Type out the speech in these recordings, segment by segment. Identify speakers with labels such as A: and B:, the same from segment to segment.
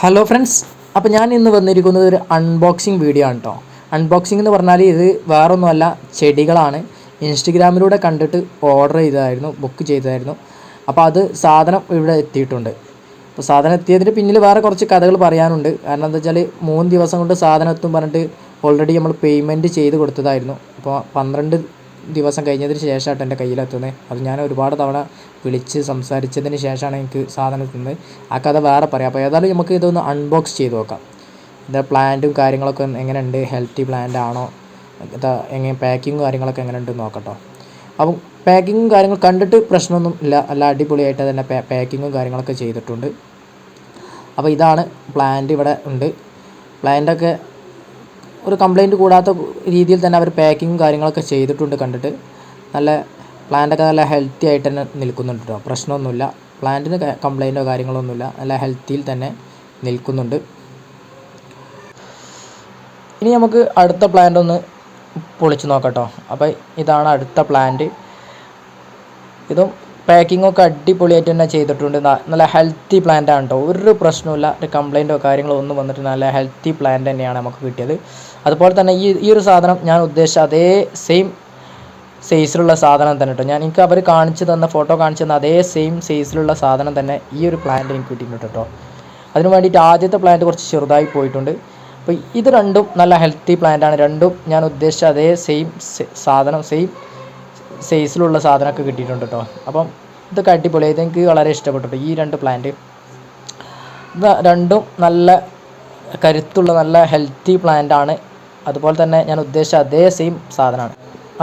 A: Hello friends അപ്പോൾ ഞാൻ ഇന്ന് വന്നിരിക്കുന്നത് ഒരു അൺബോക്സിങ് വീഡിയോ ആണ് കേട്ടോ അൺബോക്സിംഗ് എന്ന് പറഞ്ഞാൽ ഇത് വേറൊന്നുമല്ല ചെടികളാണ്. ഇൻസ്റ്റഗ്രാമിലൂടെ കണ്ടിട്ട് ഓർഡർ ചെയ്തതായിരുന്നു ബുക്ക് ചെയ്തതായിരുന്നു. അപ്പോൾ അത് സാധനം ഇവിടെ എത്തിയിട്ടുണ്ട്. അപ്പോൾ സാധനം എത്തിയതിന് പിന്നിൽ വേറെ കുറച്ച് കഥകൾ പറയാനുണ്ട്. കാരണം എന്താ വെച്ചാൽ മൂന്ന് ദിവസം കൊണ്ട് സാധനം എത്തും പറഞ്ഞിട്ട് ഓൾറെഡി നമ്മൾ പേയ്മെന്റ് ചെയ്ത് കൊടുത്തതായിരുന്നു. അപ്പോൾ പന്ത്രണ്ട് ദിവസം കഴിഞ്ഞതിന് ശേഷമായിട്ട് എന്റെ കയ്യിലെത്തുന്നത് അത് ഞാൻ ഒരുപാട് തവണ വിളിച്ച് സംസാരിച്ചതിന് ശേഷമാണ് എനിക്ക് സാധനം എത്തുന്നത് ആ കഥ വേറെ പറയാം. അപ്പോൾ ഏതായാലും നമുക്ക് ഇതൊന്ന് അൺബോക്സ് ചെയ്ത് നോക്കാം. ഇത് പ്ലാന്റും കാര്യങ്ങളൊക്കെ എങ്ങനെയുണ്ട്? ഹെൽത്തി പ്ലാന്റ് ആണോ? ഇതാ എങ്ങനെ പാക്കിങ്ങും കാര്യങ്ങളൊക്കെ എങ്ങനെ ഉണ്ട് നോക്കട്ടോ. അപ്പം പാക്കിങ്ങും കാര്യങ്ങൾ കണ്ടിട്ട് പ്രശ്നമൊന്നും ഇല്ല. അല്ല അടിപൊളിയായിട്ട് തന്നെ പാക്കിങ്ങും കാര്യങ്ങളൊക്കെ ചെയ്തിട്ടുണ്ട്. അപ്പോൾ ഇതാണ് പ്ലാന്റ് ഇവിടെ ഉണ്ട്. പ്ലാന്റൊക്കെ ഒരു കംപ്ലൈന്റ് കൂടാത്ത രീതിയിൽ തന്നെ അവർ പാക്കിങ്ങും കാര്യങ്ങളൊക്കെ ചെയ്തിട്ടുണ്ട് കണ്ടിട്ട്. നല്ല പ്ലാന്റൊക്കെ നല്ല ഹെൽത്തി ആയിട്ട് തന്നെ നിൽക്കുന്നുണ്ട് കേട്ടോ പ്രശ്നമൊന്നുമില്ല. പ്ലാന്റിന് കംപ്ലൈന്റോ കാര്യങ്ങളൊന്നുമില്ല. നല്ല ഹെൽത്തിയിൽ തന്നെ നിൽക്കുന്നുണ്ട്. ഇനി നമുക്ക് അടുത്ത പ്ലാന്റ് ഒന്ന് പൊളിച്ച് നോക്കട്ടോ അപ്പോൾ ഇതാണ് അടുത്ത പ്ലാന്റ് ഇതും പാക്കിംഗ് ഒക്കെ അടിപൊളിയായിട്ട് തന്നെ ചെയ്തിട്ടുണ്ട്. നല്ല ഹെൽത്തി പ്ലാന്റ് ആണ് കേട്ടോ ഒരു പ്രശ്നമില്ല ഒരു കംപ്ലൈന്റോ കാര്യങ്ങളോ ഒന്നും വന്നിട്ട് നല്ല ഹെൽത്തി പ്ലാന്റ് തന്നെയാണ് നമുക്ക് കിട്ടിയത്. അതുപോലെ തന്നെ ഈ ഈ ഒരു സാധനം ഞാൻ ഉദ്ദേശിച്ച അതേ സെയിം സൈസിലുള്ള സാധനം തന്നെ കേട്ടോ ഞാൻ എനിക്ക് അവർ കാണിച്ചു തന്ന ഫോട്ടോ കാണിച്ചു തന്ന അതേ സെയിം സൈസിലുള്ള സാധനം തന്നെ ഈ ഒരു പ്ലാന്റ് എനിക്ക് കിട്ടിയിട്ടുണ്ട് കേട്ടോ അതിന് വേണ്ടിയിട്ട് ആദ്യത്തെ പ്ലാന്റ് കുറച്ച് ചെറുതായി പോയിട്ടുണ്ട്. അപ്പോൾ ഇത് രണ്ടും നല്ല ഹെൽത്തി പ്ലാന്റ് ആണ്. രണ്ടും ഞാൻ ഉദ്ദേശിച്ച അതേ സെയിം സാധനം സെയിം സൈസിലുള്ള സാധനമൊക്കെ കിട്ടിയിട്ടുണ്ട് കേട്ടോ. അപ്പം ഇതൊക്കെ ഇത് എനിക്ക് വളരെ ഇഷ്ടപ്പെട്ടു ഈ രണ്ട് പ്ലാന്റ് രണ്ടും നല്ല കരുത്തുള്ള നല്ല ഹെൽത്തി പ്ലാന്റ് ആണ്. അതുപോലെ തന്നെ ഞാൻ ഉദ്ദേശിച്ച അതേ സെയിം സാധനമാണ്.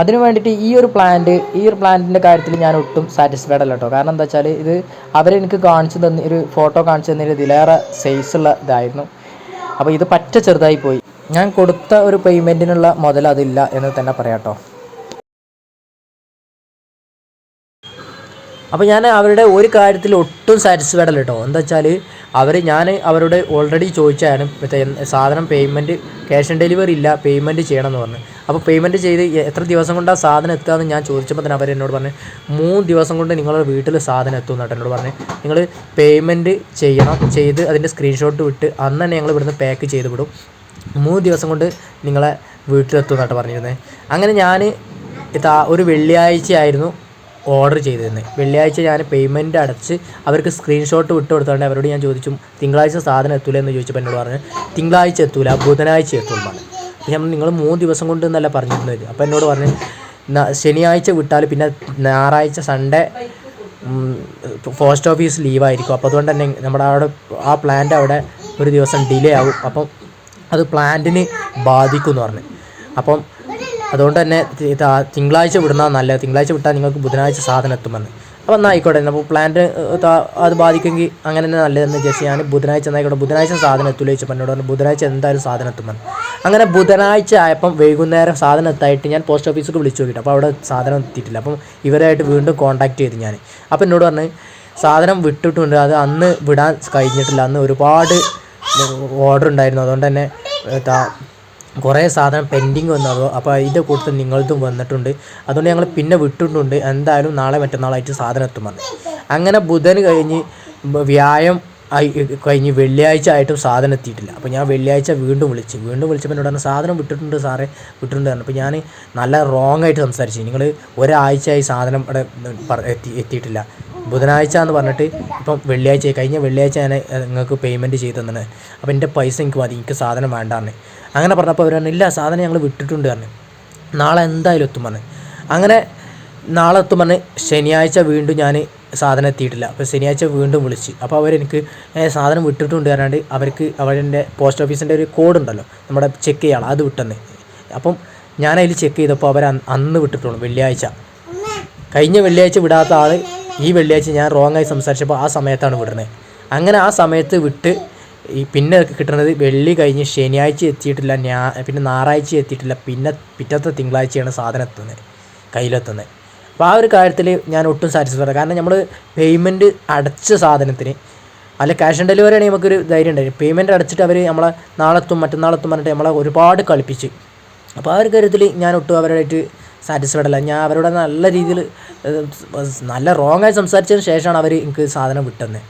A: അതിനു വേണ്ടിയിട്ട് ഈ ഒരു പ്ലാന്റ് ഈ ഒരു പ്ലാന്റിന്റെ കാര്യത്തിൽ ഞാൻ ഒട്ടും സാറ്റിസ്ഫൈഡ് അല്ല കേട്ടോ. കാരണം എന്താ വെച്ചാൽ ഇത് അവരെനിക്ക് കാണിച്ചു തന്ന ഒരു ഫോട്ടോ കാണിച്ചു തന്നതിൽ ഇതിലേറെ സൈസുള്ള ഇതായിരുന്നു. അപ്പോൾ ഇത് പറ്റ ചെറുതായി പോയി. ഞാൻ കൊടുത്ത ഒരു പേയ്മെന്റിനുള്ള മുതൽ അതില്ല എന്ന് തന്നെ പറയാം കേട്ടോ. അപ്പോൾ ഞാൻ അവരുടെ ഒരു കാര്യത്തിൽ ഒട്ടും സാറ്റിസ്ഫൈഡ് അല്ല കേട്ടോ എന്താ വെച്ചാൽ അവർ ഞാൻ അവരോട് ഓൾറെഡി ചോദിച്ചാണ് സാധനം പേയ്മെന്റ് ക്യാഷ് ഓൺ ഡെലിവറി ഇല്ല പേയ്മെന്റ് ചെയ്യണം എന്ന് പറഞ്ഞു. അപ്പോൾ പേയ്മെന്റ് ചെയ്ത് എത്ര ദിവസം കൊണ്ടാണ് സാധനം എത്തുകയെന്ന് ഞാൻ ചോദിച്ചപ്പോൾ തന്നെ അവർ എന്നോട് പറഞ്ഞു മൂന്ന് ദിവസം കൊണ്ട് നിങ്ങളുടെ വീട്ടിൽ സാധനം എത്തും എന്നിട്ട് എന്നോട് പറഞ്ഞു നിങ്ങൾ പേയ്മെന്റ് ചെയ്യണം ചെയ്ത് അതിന്റെ സ്ക്രീൻഷോട്ട് വിട്ട് അന്ന് തന്നെ ഞങ്ങൾ ഇവിടുന്ന് പാക്ക് ചെയ്ത് വിടും. മൂന്ന് ദിവസം കൊണ്ട് നിങ്ങളെ വീട്ടിലെത്തും എന്നിട്ട് പറഞ്ഞിരുന്നത്. അങ്ങനെ ഞാൻ ഒരു വെള്ളിയാഴ്ച ആയിരുന്നു ഓർഡർ ചെയ്തിരുന്നത് വെള്ളിയാഴ്ച ഞാൻ പേയ്മെന്റ് അടച്ച് അവർക്ക് സ്ക്രീൻഷോട്ട് വിട്ട് കൊടുത്തോണ്ട് അവരോട് ഞാൻ ചോദിച്ചു തിങ്കളാഴ്ച സാധനം എത്തൂല എന്ന് ചോദിച്ചപ്പോൾ എന്നോട് പറഞ്ഞു തിങ്കളാഴ്ച എത്തൂല ബുധനാഴ്ച എത്തും പറഞ്ഞു. അപ്പോൾ ഞാൻ നിങ്ങൾ മൂന്ന് ദിവസം കൊണ്ട് എന്നല്ല പറഞ്ഞിരുന്നത് അപ്പോൾ എന്നോട് പറഞ്ഞു ശനിയാഴ്ച വിട്ടാൽ പിന്നെ ഞായറാഴ്ച സൺഡേ പോസ്റ്റ് ഓഫീസ് ലീവായിരിക്കും അപ്പോൾ അതുകൊണ്ട് തന്നെ നമ്മുടെ അവിടെ ആ പ്ലാന്റ് അവിടെ ഒരു ദിവസം ഡിലേ ആവും. അപ്പം അത് പ്ലാന്റിന് ബാധിക്കും എന്ന് പറഞ്ഞു. അപ്പം അതുകൊണ്ട് തന്നെ തിങ്കളാഴ്ച വിടുന്ന നല്ലത്. തിങ്കളാഴ്ച വിട്ടാൽ നിങ്ങൾക്ക് ബുധനാഴ്ച സാധനം എത്തുമെന്ന്. അപ്പോൾ എന്നാൽ ആയിക്കോട്ടെ അപ്പോൾ പ്ലാന്റ് അത് ബാധിക്കുമെങ്കിൽ അങ്ങനെ തന്നെ നല്ലതെന്ന് വിചാരിച്ച് ഞാൻ ബുധനാഴ്ച എന്നായിക്കോട്ടെ ബുധനാഴ്ച സാധനം എത്തുമല്ലോ ചോദിച്ചു എന്നോട് പറഞ്ഞു ബുധനാഴ്ച എന്തായാലും സാധനം എത്തുമെന്ന്. അങ്ങനെ ബുധനാഴ്ച ആയപ്പം വൈകുന്നേരം സാധനം എത്തായിട്ട് ഞാൻ പോസ്റ്റ് ഓഫീസിൽ വിളിച്ചു നോക്കിയിട്ട് അപ്പോൾ അവിടെ സാധനം എത്തിയിട്ടില്ല. അപ്പം ഇവരായിട്ട് വീണ്ടും കോൺടാക്ട് ചെയ്തു ഞാൻ. അപ്പോൾ എന്നോട് പറഞ്ഞ് സാധനം വിട്ടിട്ടുണ്ട്. അത് അന്ന് വിടാൻ കഴിഞ്ഞിട്ടില്ല. അന്ന് ഒരുപാട് ഓർഡർ ഉണ്ടായിരുന്നു. അതുകൊണ്ട് തന്നെ കുറേ സാധനം പെൻഡിങ് വന്നു. അപ്പോൾ അതിന്റെ കൂട്ടത്തിൽ നിങ്ങളതും വന്നിട്ടുണ്ട്. അതുകൊണ്ട് ഞങ്ങൾ പിന്നെ വിട്ടിട്ടുണ്ട്. എന്തായാലും നാളെ മറ്റന്നാളായിട്ട് സാധനം എത്തും അങ്ങനെ ബുധൻ കഴിഞ്ഞ് വ്യായം കഴിഞ്ഞ് വെള്ളിയാഴ്ച ആയിട്ടും സാധനം എത്തിയിട്ടില്ല അപ്പോൾ ഞാൻ വെള്ളിയാഴ്ച വീണ്ടും വിളിച്ചു. വീണ്ടും വിളിച്ചപ്പോൾ എന്നോട് സാധനം വിട്ടിട്ടുണ്ട് സാറേ വിട്ടിട്ടുണ്ട് പറഞ്ഞു. അപ്പോൾ ഞാൻ നല്ല റോങ് ആയിട്ട് സംസാരിച്ചു. നിങ്ങൾ ഒരാഴ്ചയായി സാധനം ഇവിടെ എത്തി എത്തിയിട്ടില്ല. ബുധനാഴ്ച എന്ന് പറഞ്ഞിട്ട് ഇപ്പം വെള്ളിയാഴ്ച കഴിഞ്ഞ വെള്ളിയാഴ്ച ഞാൻ നിങ്ങൾക്ക് പേയ്മെന്റ് ചെയ്ത് തന്നെ അപ്പോൾ എന്റെ പൈസ എനിക്ക് മതി എനിക്ക് സാധനം വേണ്ടാന്ന്. അങ്ങനെ പറഞ്ഞപ്പോൾ അവർ പറഞ്ഞു ഇല്ല സാധനം ഞങ്ങൾ വിട്ടിട്ടുണ്ട് പറഞ്ഞു. നാളെ എന്തായാലും എത്തും പറഞ്ഞു. അങ്ങനെ നാളെ എത്തും പറഞ്ഞ് ശനിയാഴ്ച വീണ്ടും ഞാൻ സാധനം എത്തിയിട്ടില്ല. അപ്പോൾ ശനിയാഴ്ച വീണ്ടും വിളിച്ച്. അപ്പോൾ അവരെനിക്ക് "ഏ, സാധനം വിട്ടിട്ടുണ്ട് പറഞ്ഞാണ്ട് അവർക്ക് അവരുടെ പോസ്റ്റ് ഓഫീസിന്റെ ഒരു കോഡ് ഉണ്ടല്ലോ നമ്മുടെ ചെക്ക് ചെയ്യാനുള്ള അത് വിട്ടെന്ന്. അപ്പം ഞാൻ ചെക്ക് ചെയ്തപ്പോൾ അവർ അന്ന് വിട്ടിട്ടുള്ളൂ വെള്ളിയാഴ്ച. കഴിഞ്ഞ വെള്ളിയാഴ്ച വിടാത്ത ആൾ ഈ വെള്ളിയാഴ്ച ഞാൻ റോങ് ആയി സംസാരിച്ചപ്പോൾ ആ സമയത്താണ് വിടുന്നത്. അങ്ങനെ ആ സമയത്ത് വിട്ട് ഈ പിന്നെ കിട്ടുന്നത് വെള്ളി കഴിഞ്ഞ് ശനിയാഴ്ച എത്തിയിട്ടില്ല ഞാ പിന്നെ ഞായറാഴ്ച എത്തിയിട്ടില്ല പിന്നെ പിറ്റത്തെ തിങ്കളാഴ്ചയാണ് സാധനം എത്തുന്നത് കയ്യിലെത്തുന്നത്. അപ്പോൾ ആ ഒരു കാര്യത്തിൽ ഞാൻ ഒട്ടും സാറ്റിസ്ഫൈഡ് കാരണം നമ്മൾ പേയ്മെന്റ് അടച്ച സാധനത്തിന് അല്ല ക്യാഷ് ഓൺ ഡെലിവറി ആണെങ്കിൽ നമുക്കൊരു ധൈര്യം ഉണ്ടായിരുന്നു പേയ്മെന്റ് അടച്ചിട്ട് അവർ നമ്മളെ നാളെത്തും മറ്റന്നാളെത്തും പറഞ്ഞിട്ട് നമ്മളെ ഒരുപാട് കളിപ്പിച്ച്. അപ്പോൾ ആ ഒരു കാര്യത്തിൽ ഞാൻ ഒട്ടും അവരുമായിട്ട് സാറ്റിസ്ഫൈഡ് അല്ല. ഞാൻ അവരോട് നല്ല രീതിയിൽ നല്ല റോങ് ആയി സംസാരിച്ചതിന് ശേഷമാണ് അവർ എനിക്ക് സാധനം വിട്ടുന്നത്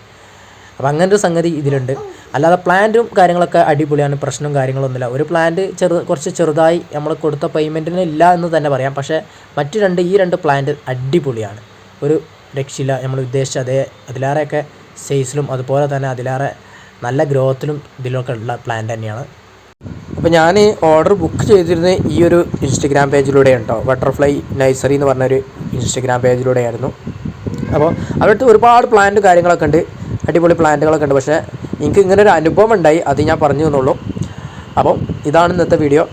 A: അപ്പോൾ ഒരു സംഗതി ഇതിലുണ്ട്. അല്ലാതെ പ്ലാന്റും കാര്യങ്ങളൊക്കെ അടിപൊളിയാണ്. പ്രശ്നവും കാര്യങ്ങളൊന്നുമില്ല ഒരു പ്ലാന്റ് ചെറു കുറച്ച് ചെറുതായി നമ്മൾ കൊടുത്ത പേയ്മെന്റിന് ഇല്ല എന്ന് തന്നെ പറയാം. പക്ഷേ മറ്റു രണ്ട് ഈ രണ്ട് പ്ലാന്റ് അടിപൊളിയാണ്. ഒരു രക്ഷയില്ല. നമ്മൾ ഉദ്ദേശിച്ച അതേ അതിലേറെയൊക്കെ സൈസിലും അതുപോലെ തന്നെ അതിലേറെ നല്ല ഗ്രോത്തിലും ഇതിലൊക്കെ ഉള്ള പ്ലാന്റ് തന്നെയാണ്. അപ്പോൾ ഞാൻ ഓർഡർ ബുക്ക് ചെയ്തിരുന്നത് ഈ ഒരു ഇൻസ്റ്റഗ്രാം പേജിലൂടെയാണ് കേട്ടോ ബട്ടർഫ്ലൈ നൈസറി എന്ന് പറഞ്ഞൊരു ഇൻസ്റ്റഗ്രാം പേജിലൂടെയായിരുന്നു അപ്പോൾ അവിടുത്തെ ഒരുപാട് പ്ലാന്റ് കാര്യങ്ങളൊക്കെ ഉണ്ട്. അടിപൊളി പ്ലാന്റുകളൊക്കെ ഉണ്ട്. പക്ഷേ എനിക്ക് ഇങ്ങനെ ഒരു അനുഭവം ഉണ്ടായി. അത് ഞാൻ പറഞ്ഞു എന്നുള്ളൂ അപ്പം ഇതാണ് ഇന്നത്തെ വീഡിയോ